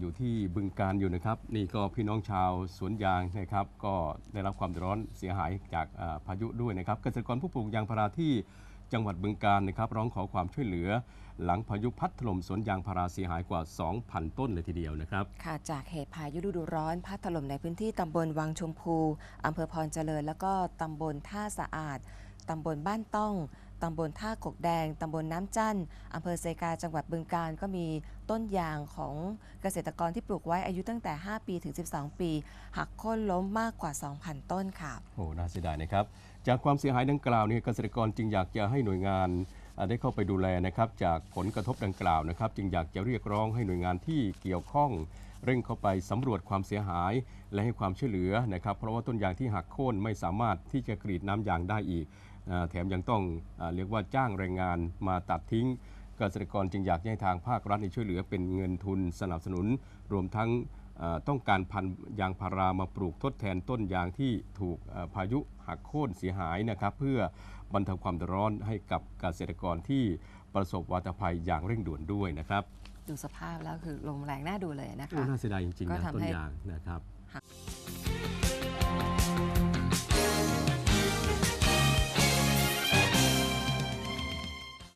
อยู่ที่บึงการอยู่นะครับ นี่ก็พี่น้องชาวสวนยางนะครับ ก็ได้รับความร้อนเสียหายจากพายุด้วยนะครับ เกษตรกรผู้ปลูกยางพาราที่จังหวัดบึงการนะครับ ร้องขอความช่วยเหลือ หลังพายุพัดถล่มสวนยางพาราเสียหายกว่า 2,000 ต้นเลยทีเดียวนะครับ ค่ะจากเหตุพายุฤดูร้อนพัดถล่มในพื้นที่ตำบลวังชมพูอำเภอพรเจริญ แล้วก็ตำบลท่าสะอาดตำบลบ้านต้อง ตำบลท่ากกแดง ตำบลน้ำจันอำเภอเซกาจังหวัดบึงการ ก็มีต้นยางของเกษตรกรที่ปลูกไว้อายุตั้งแต่ 5 ปีถึง 12 ปี หักโค่นล้มมากกว่า 2,000 ต้นค่ะ โอ้ น่าเสียดายนะครับ จากความเสียหายดังกล่าวเนี่ยเกษตรกรจึงอยากจะให้หน่วยงาน ได้เข้าไปดูแลนะครับจากผลกระทบดังกล่าวนะครับ จึงอยากจะเรียกร้องให้หน่วยงานที่เกี่ยวข้องเร่งเข้าไปสำรวจความเสียหาย และให้ความช่วยเหลือนะครับ เพราะว่าต้นยางที่หักโค่นไม่สามารถที่จะกรีดน้ำยางได้อีก แถมยังต้องเรียกว่าจ้างแรงงานมาตัดทิ้ง เกษตรกรจึงอยากให้ทางภาครัฐช่วยเหลือเป็นเงินทุนสนับสนุน รวมทั้ง ต้องการพันธุ์ยางพารามาปลูกทดแทนต้นยางที่ถูกเอ่อพายุหักโค่นเสียหายนะครับ เพื่อบรรเทาความเดือดร้อนให้กับเกษตรกรที่ประสบวาตภัยอย่างเร่งด่วนด้วยนะครับ ดูสภาพแล้วคือลมแรงน่าดูเลยนะโอ้คะน่าเสียดายจริงๆก็นะทำต้นให้ยางนะครับค่ะ